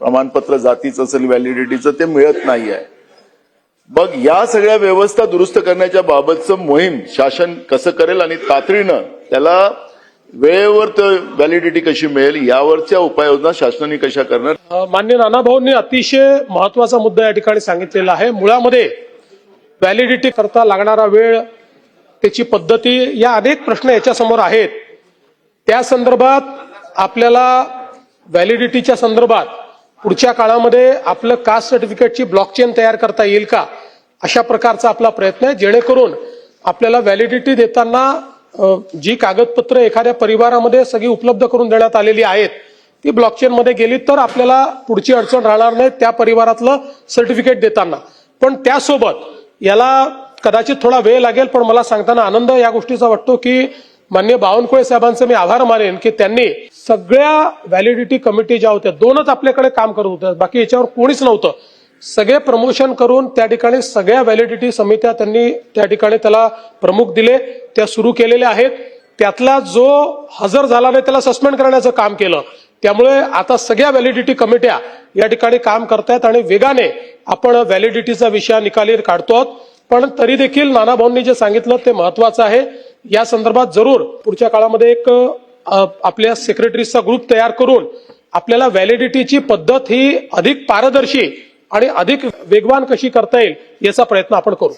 प्रमाणपत्र जातीचं असेल व्हॅलिडिटीचं ते मिळत नाही आहे मग या सगळ्या व्यवस्था दुरुस्त करण्याच्या बाबतचं मोहीम शासन कसं करेल आणि तातडीनं त्याला वेळेवर व्हॅलिडिटी कशी मिळेल यावरच्या उपाययोजना शासनाने कशा करणार? मान्य नानाभाऊंनी अतिशय महत्त्वाचा मुद्दा या ठिकाणी सांगितलेला आहे. मुळामध्ये व्हॅलिडिटी करता लागणारा वेळ त्याची पद्धती या अनेक प्रश्न याच्यासमोर आहेत. त्या संदर्भात आपल्याला व्हॅलिडिटीच्या संदर्भात पुढच्या काळामध्ये आपलं कास्ट सर्टिफिकेटची ब्लॉकचेन तयार करता येईल का? अशा प्रकारचा आपला प्रयत्न आहे. जेणेकरून आपल्याला व्हॅलिडिटी देताना जी कागदपत्र एखाद्या परिवारामध्ये सगळी उपलब्ध करून देण्यात आलेली आहेत ती ब्लॉकचेन मध्ये गेली तर आपल्याला पुढची अडचण राहणार नाही त्या परिवारातलं सर्टिफिकेट देताना. पण त्यासोबत याला कदाचित थोडा वेळ लागेल पण मला सांगताना आनंद या गोष्टीचा वाटतो की मान्य बावनकुळे साहेबांचे मी आभार मानेन की त्यांनी सगळ्या व्हॅलिडिटी कमिटी ज्या होत्या दोनच आपल्याकडे काम करत होत्या बाकी याच्यावर कोणीच नव्हतं. सगळे प्रमोशन करून त्या ठिकाणी सगळ्या व्हॅलिडिटी समित्या त्यांनी त्या ठिकाणी त्याला प्रमुख दिले त्या सुरू केलेल्या आहेत. त्यातला जो हजर झाला नाही त्याला सस्पेंड करण्याचं काम केलं. त्यामुळे आता सगळ्या व्हॅलिडिटी कमिट्या या ठिकाणी काम करतायत आणि वेगाने आपण व्हॅलिडिटीचा विषय निकाली काढतो आहोत पण तरी देखील नाना भाऊंनी जे सांगितलं ते महत्वाचं आहे. या संदर्भात जरूर पुढच्या काळामध्ये एक आपल्या सेक्रेटरीजचा ग्रुप तयार करून आपल्याला व्हॅलिडिटीची पद्धत ही अधिक पारदर्शी आणि अधिक वेगवान कशी करता येईल याचा प्रयत्न आपण करू.